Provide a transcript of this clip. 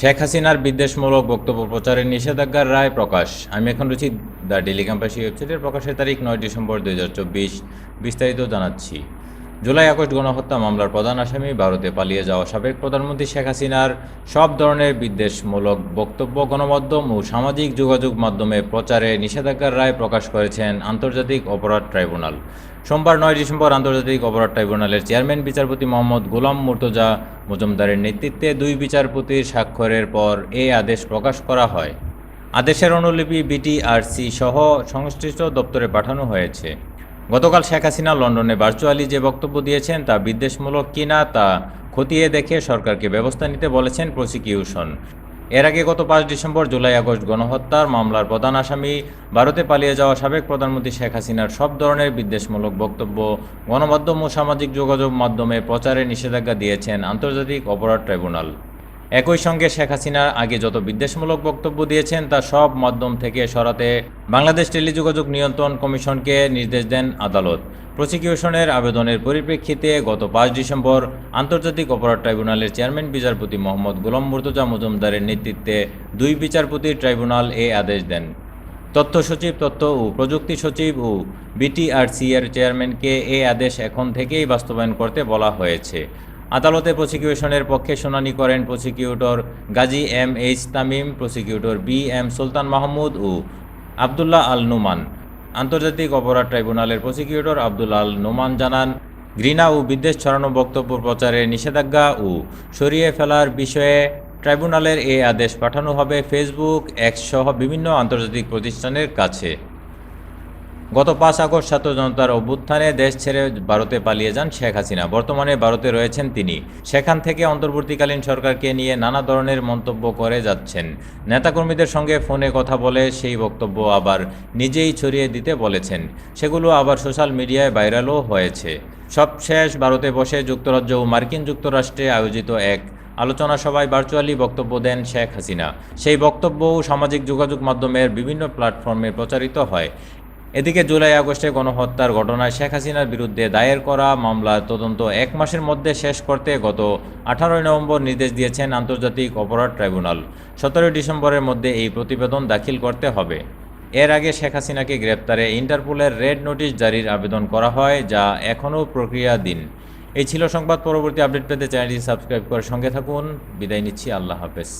শেখ হাসিনার বিদ্বেষমূলক বক্তব্য প্রচারের নিষেধাজ্ঞার রায় প্রকাশ। আমি এখন রয়েছি দ্য ডেলি ক্যাম্পাসি ওয়েবসাইটের প্রকাশের তারিখ নয় ডিসেম্বর দু হাজার চব্বিশ। বিস্তারিত জানাচ্ছি। জুলাই আগস্ট গণহত্যা মামলার প্রধান আসামি ভারতে পালিয়ে যাওয়া সাবেক প্রধানমন্ত্রী শেখ হাসিনার সব ধরনের বিদ্বেষমূলক বক্তব্য, গণমাধ্যম ও সামাজিক যোগাযোগ মাধ্যমে প্রচারে নিষেধাজ্ঞার রায় প্রকাশ করেছেন আন্তর্জাতিক অপরাধ ট্রাইব্যুনাল। সোমবার নয় ডিসেম্বর আন্তর্জাতিক অপরাধ ট্রাইব্যুনালের চেয়ারম্যান, বিচারপতি মোহাম্মদ গোলাম মুর্তজা মজুমদারের নেতৃত্বে দুই বিচারপতির স্বাক্ষরের পর এই আদেশ প্রকাশ করা হয়। আদেশের অনুলিপি বিটিআরসি সহ সংশ্লিষ্ট দপ্তরে পাঠানো হয়েছে। গতকাল শেখ হাসিনা লন্ডনে ভার্চুয়ালি যে বক্তব্য দিয়েছেন তা বিদ্বেষমূলক কিনা তা খতিয়ে দেখে সরকারকে ব্যবস্থা নিতে বলেছেন প্রসিকিউশন এর আগে গত পাঁচ ডিসেম্বর জুলাই আগস্ট গণহত্যার মামলার প্রধান আসামি, ভারতে পালিয়ে যাওয়া সাবেক প্রধানমন্ত্রী শেখ হাসিনার সব ধরনের বিদ্বেষমূলক বক্তব্য গণমাধ্যম ও সামাজিক যোগাযোগ মাধ্যমে প্রচারে নিষেধাজ্ঞা দিয়েছেন আন্তর্জাতিক অপরাধ ট্রাইব্যুনাল। একই সঙ্গে শেখ হাসিনা আগে যত বিদ্বেষমূলক বক্তব্য দিয়েছেন, তা সব মাধ্যম থেকে সরাতে বাংলাদেশ টেলিযোগাযোগ নিয়ন্ত্রণ কমিশনকে নির্দেশ দেন আদালত। প্রসিকিউশনের আবেদনের পরিপ্রেক্ষিতে গত পাঁচ ডিসেম্বর আন্তর্জাতিক অপরাধ ট্রাইব্যুনালের চেয়ারম্যান বিচারপতি মোহাম্মদ গোলাম মুর্তজা মজুমদারের নেতৃত্বে দুই বিচারপতির ট্রাইব্যুনাল এ আদেশ দেন। তথ্য সচিব, তথ্য ও প্রযুক্তি সচিব ও বিটিআরসি এর চেয়ারম্যানকে এ আদেশ এখন থেকেই বাস্তবায়ন করতে বলা হয়েছে। আদালতে প্রসিকিউশনের পক্ষে শুনানি করেন prosecutor Gazi M H Tamim, prosecutor B M Sultan Mahmud ও আবদুল্লাহ আল নোমান। আন্তর্জাতিক অপরাধ ট্রাইব্যুনালের প্রসিকিউটর আবদুল্লাহ আল নোমান জানান, ঘৃণা ও বিদ্বেষ ছড়ানো বক্তব্য প্রচারে নিষেধাজ্ঞা ও সরিয়ে ফেলার বিষয়ে ট্রাইব্যুনালের এই আদেশ পাঠানো হবে ফেসবুক, এক্স সহ বিভিন্ন আন্তর্জাতিক প্রতিষ্ঠানের কাছে। গত পাঁচ আগস্ট ছাত্র জনতার অভ্যুত্থানে দেশ ছেড়ে ভারতে পালিয়ে যান শেখ হাসিনা। বর্তমানে ভারতে রয়েছেন তিনি। সেখান থেকে অন্তর্বর্তীকালীন সরকারকে নিয়ে নানা ধরনের মন্তব্য করে যাচ্ছেন। নেতাকর্মীদের সঙ্গে ফোনে কথা বলে সেই বক্তব্য আবার নিজেই ছড়িয়ে দিতে বলেছেন। সেগুলো আবার সোশ্যাল মিডিয়ায় ভাইরালও হয়েছে। সবশেষ ভারতে বসে যুক্তরাজ্য ও মার্কিন যুক্তরাষ্ট্রে আয়োজিত এক আলোচনা সভায় ভার্চুয়ালি বক্তব্য দেন শেখ হাসিনা। সেই বক্তব্যও সামাজিক যোগাযোগ মাধ্যমের বিভিন্ন প্ল্যাটফর্মে প্রচারিত হয়। এদিকে জুলাই আগস্টে গণহত্যার ঘটনায় শেখ হাসিনার বিরুদ্ধে দায়ের করা মামলার তদন্ত এক মাসের মধ্যে শেষ করতে গত আঠারোই নভেম্বর নির্দেশ দিয়েছেন আন্তর্জাতিক অপরাধ ট্রাইব্যুনাল। সতেরোই ডিসেম্বরের মধ্যে এই প্রতিবেদন দাখিল করতে হবে। এর আগে শেখ হাসিনাকে গ্রেপ্তারে ইন্টারপোলের রেড নোটিশ জারির আবেদন করা হয়, যা এখনও প্রক্রিয়াধীন। এই ছিল সংবাদ। পরবর্তী আপডেট পেতে চ্যানেলটি সাবস্ক্রাইব করে সঙ্গে থাকুন। বিদায় নিচ্ছি। আল্লাহ হাফেজ।